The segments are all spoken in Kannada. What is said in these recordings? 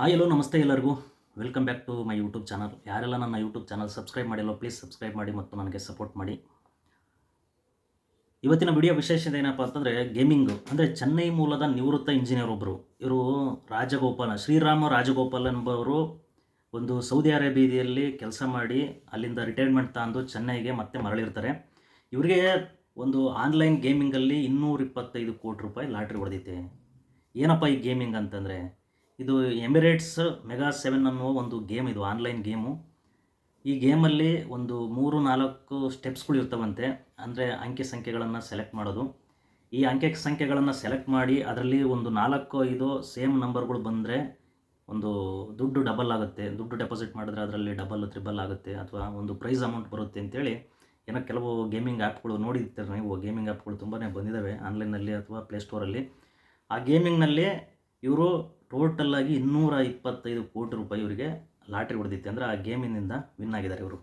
ಹಾಯ್ ಎಲ್ಲೋ ನಮಸ್ತೆ ಎಲ್ಲರಿಗೂ. Welcome back to my YouTube channel ಯಾರೆಲ್ಲ ನನ್ನ ಯೂಟ್ಯೂಬ್ ಚಾನಲ್ ಸಬ್ಸ್ಕ್ರೈಬ್ ಮಾಡಿಲ್ಲೋ ಪ್ಲೀಸ್ ಸಬ್ಸ್ಕ್ರೈಬ್ ಮಾಡಿ ಮತ್ತು ನನಗೆ ಸಪೋರ್ಟ್ ಮಾಡಿ. ಇವತ್ತಿನ ವಿಡಿಯೋ ವಿಶೇಷತೆ ಏನಪ್ಪ ಅಂತಂದರೆ ಗೇಮಿಂಗು ಅಂದರೆ ಚೆನ್ನೈ ಮೂಲದ ನಿವೃತ್ತ ಇಂಜಿನಿಯರ್ ಒಬ್ಬರು ಇವರು ರಾಜಗೋಪಾಲ, ಶ್ರೀರಾಮ ರಾಜಗೋಪಾಲ್ ಎಂಬವರು ಒಂದು ಸೌದಿ ಅರೇಬಿಯಾದಲ್ಲಿ ಕೆಲಸ ಮಾಡಿ, ಅಲ್ಲಿಂದ ರಿಟೈರ್ಮೆಂಟ್ ತಂದು ಚೆನ್ನೈಗೆ ಮತ್ತೆ ಮರಳಿರ್ತಾರೆ. ಇವರಿಗೆ ಒಂದು ಆನ್ಲೈನ್ ಗೇಮಿಂಗಲ್ಲಿ ಇನ್ನೂರ ಇಪ್ಪತ್ತೈದು ಕೋಟಿ ರೂಪಾಯಿ ಲಾಟ್ರಿ ಹೊಡೆದೈತೆ. ಏನಪ್ಪ ಈ ಗೇಮಿಂಗ್ ಅಂತಂದರೆ? ಇದು ಎಮಿರೇಟ್ಸ್ ಮೆಗಾ ಸೆವೆನ್ ಅನ್ನುವ ಒಂದು ಗೇಮ್ ಇದು ಆನ್ಲೈನ್ ಗೇಮು ಈ ಗೇಮಲ್ಲಿ ಒಂದು ಮೂರು, ನಾಲ್ಕು ಸ್ಟೆಪ್ಸ್ಗಳು ಇರ್ತವಂತೆ. ಅಂದರೆ ಅಂಕೆ ಸಂಖ್ಯೆಗಳನ್ನು ಸೆಲೆಕ್ಟ್ ಮಾಡೋದು. ಈ ಅಂಕೆ ಸಂಖ್ಯೆಗಳನ್ನು ಸೆಲೆಕ್ಟ್ ಮಾಡಿ ಅದರಲ್ಲಿ ಒಂದು ನಾಲ್ಕು, ಐದು ಸೇಮ್ ನಂಬರ್ಗಳು ಬಂದರೆ ಒಂದು ದುಡ್ಡು ಡಬಲ್ ಆಗುತ್ತೆ. ದುಡ್ಡು ಡೆಪಾಸಿಟ್ ಮಾಡಿದ್ರೆ ಅದರಲ್ಲಿ ಡಬಲ್ ತ್ರಿಬಲ್ ಆಗುತ್ತೆ. ಅಥವಾ ಒಂದು ಪ್ರೈಸ್ ಅಮೌಂಟ್ ಬರುತ್ತೆ ಅಂತೇಳಿ ಏನೋ ಕೆಲವು ಗೇಮಿಂಗ್ ಆ್ಯಪ್ಗಳು ನೋಡಿರ್ತೀರ ನೀವು. ಗೇಮಿಂಗ್ ಆ್ಯಪ್ಗಳು ತುಂಬಾ ಬಂದಿದ್ದಾವೆ ಆನ್ಲೈನಲ್ಲಿ ಅಥವಾ ಪ್ಲೇಸ್ಟೋರಲ್ಲಿ ಆ ಗೇಮಿಂಗ್ನಲ್ಲಿ ಇವರು ಟೋಟಲ್ಲಾಗಿ ಇನ್ನೂರ ಇಪ್ಪತ್ತೈದು ಕೋಟಿ ರೂಪಾಯಿ ಇವರಿಗೆ ಲಾಟ್ರಿ ಹೊಡೆದಿತ್ತು ಅಂದರೆ ಆ ಗೇಮಿನಿಂದ ವಿನ್ ಆಗಿದ್ದಾರೆ ಇವರು.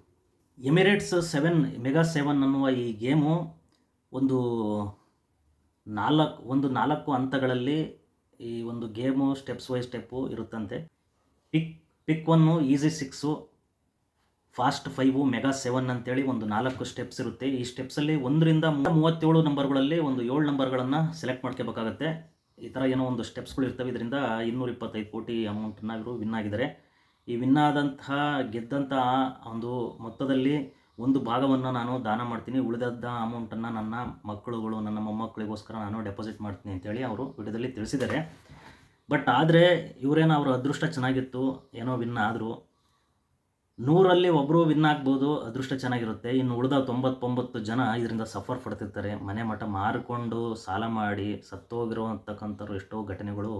ಎಮಿರೇಟ್ಸ್ ಸೆವೆನ್ ಮೆಗಾ ಸೆವೆನ್ ಅನ್ನುವ ಈ ಗೇಮು ಒಂದು ನಾಲ್ಕು ಒಂದು ನಾಲ್ಕು ಹಂತಗಳಲ್ಲಿ ಈ ಒಂದು ಗೇಮು ಸ್ಟೆಪ್ಸ್ ವೈ ಸ್ಟೆಪ್ಪು ಇರುತ್ತಂತೆ. Pick pick one easy six fast five mega seven ಅಂತೇಳಿ ಒಂದು ನಾಲ್ಕು ಸ್ಟೆಪ್ಸ್ ಇರುತ್ತೆ. ಈ ಸ್ಟೆಪ್ಸಲ್ಲಿ ಒಂದರಿಂದ ಮೂವತ್ತೇಳು ನಂಬರ್ಗಳಲ್ಲಿ ಒಂದು ಏಳು ನಂಬರ್ಗಳನ್ನು ಸೆಲೆಕ್ಟ್ ಮಾಡ್ಕೋಬೇಕಾಗತ್ತೆ. ಈ ಥರ ಏನೋ ಒಂದು ಸ್ಟೆಪ್ಸ್ಗಳು ಇರ್ತವೆ. ಇದರಿಂದ ಇನ್ನೂರ ಇಪ್ಪತ್ತೈದು ಕೋಟಿ ಅಮೌಂಟನ್ನು ಇವರು ವಿನ್ ಆಗಿದ್ದಾರೆ. ಈ ವಿನ್ ಆದಂತಹ ಗೆದ್ದಂಥ ಒಂದು ಮೊತ್ತದಲ್ಲಿ ಒಂದು ಭಾಗವನ್ನು ನಾನು ದಾನ ಮಾಡ್ತೀನಿ. ಉಳಿದದ್ದ ಅಮೌಂಟನ್ನು ನನ್ನ ಮಕ್ಕಳುಗಳು, ನನ್ನ ಮೊಮ್ಮಕ್ಕಳಿಗೋಸ್ಕರ ನಾನು ಡೆಪಾಸಿಟ್ ಮಾಡ್ತೀನಿ ಅಂತೇಳಿ ಅವರು ವಿಡಿಯೋದಲ್ಲಿ ತಿಳಿಸಿದ್ದಾರೆ. ಬಟ್ ಆದರೆ ಇವರೇನೋ ಅವರ ಅದೃಷ್ಟ ಚೆನ್ನಾಗಿತ್ತು, ಏನೋ ವಿನ್ ಆದರು ನೂರಲ್ಲಿ ಒಬ್ಬರು ವಿನ್ ಆಗ್ಬೋದು, ಅದೃಷ್ಟ ಚೆನ್ನಾಗಿರುತ್ತೆ. ಇನ್ನು ಉಳಿದ ತೊಂಬತ್ತೊಂಬತ್ತು ಜನ ಇದರಿಂದ ಸಫರ್ ಪಡ್ತಿರ್ತಾರೆ. ಮನೆ ಮಠ ಮಾರಿಕೊಂಡು ಸಾಲ ಮಾಡಿ ಸತ್ತೋಗಿರುವಂತಕ್ಕಂಥವ್ರು ಎಷ್ಟೋ ಘಟನೆಗಳು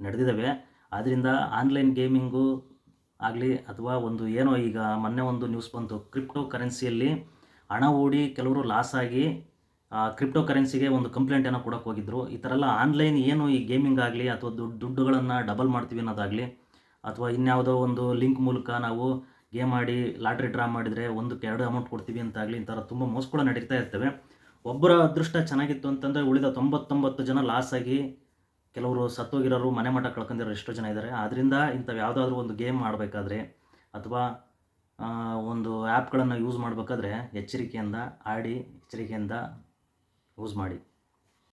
ನಡೆದಿದ್ದಾವೆ ಆದ್ದರಿಂದ ಆನ್ಲೈನ್ ಗೇಮಿಂಗು ಆಗಲಿ ಅಥವಾ ಒಂದು ಏನೋ ಈಗ ಮೊನ್ನೆ ಒಂದು ನ್ಯೂಸ್ ಬಂತು. ಕ್ರಿಪ್ಟೋ ಕರೆನ್ಸಿಯಲ್ಲಿ ಹಣ ಹೂಡಿ ಕೆಲವರು ಲಾಸ್ ಆಗಿ ಕ್ರಿಪ್ಟೋ ಕರೆನ್ಸಿಗೆ ಒಂದು ಕಂಪ್ಲೇಂಟನ್ನು ಕೊಡೋಕೆ ಹೋಗಿದ್ರು. ಈ ಥರ ಎಲ್ಲ ಆನ್ಲೈನ್ ಏನು ಈ ಗೇಮಿಂಗ್ ಆಗಲಿ ಅಥವಾ ದುಡ್ಡು, ದುಡ್ಡುಗಳನ್ನು ಡಬಲ್ ಮಾಡ್ತೀವಿ ಅನ್ನೋದಾಗಲಿ ಅಥವಾ ಇನ್ಯಾವುದೋ ಒಂದು ಲಿಂಕ್ ಮೂಲಕ ನಾವು ಗೇಮ್ ಆಡಿ, ಲಾಟ್ರಿ ಡ್ರಾ ಮಾಡಿದರೆ ಒಂದಕ್ಕೆ ಎರಡು ಅಮೌಂಟ್ ಕೊಡ್ತೀವಿ ಅಂತಾಗಲಿ ಈ ಥರ ತುಂಬ ಮೋಸಗಳು ನಡೀತಾ ಇರ್ತವೆ. ಒಬ್ಬರ ಅದೃಷ್ಟ ಚೆನ್ನಾಗಿತ್ತು ಅಂತಂದರೆ ಉಳಿದ ತೊಂಬತ್ತೊಂಬತ್ತು ಜನ ಲಾಸ್ ಆಗಿ ಕೆಲವರು ಸತ್ತೋಗಿರೋರು, ಮನೆ ಮಠ ಕಳ್ಕೊಂಡಿರೋ ಎಷ್ಟೋ ಜನ ಇದ್ದಾರೆ. ಆದ್ದರಿಂದ ಇಂಥವು ಯಾವುದಾದ್ರೂ ಒಂದು ಗೇಮ್ ಮಾಡಬೇಕಾದ್ರೆ ಅಥವಾ ಒಂದು ಆ್ಯಪ್ಗಳನ್ನು ಯೂಸ್ ಮಾಡಬೇಕಾದ್ರೆ ಎಚ್ಚರಿಕೆಯಿಂದ ಆಡಿ, ಎಚ್ಚರಿಕೆಯಿಂದ ಯೂಸ್ ಮಾಡಿ.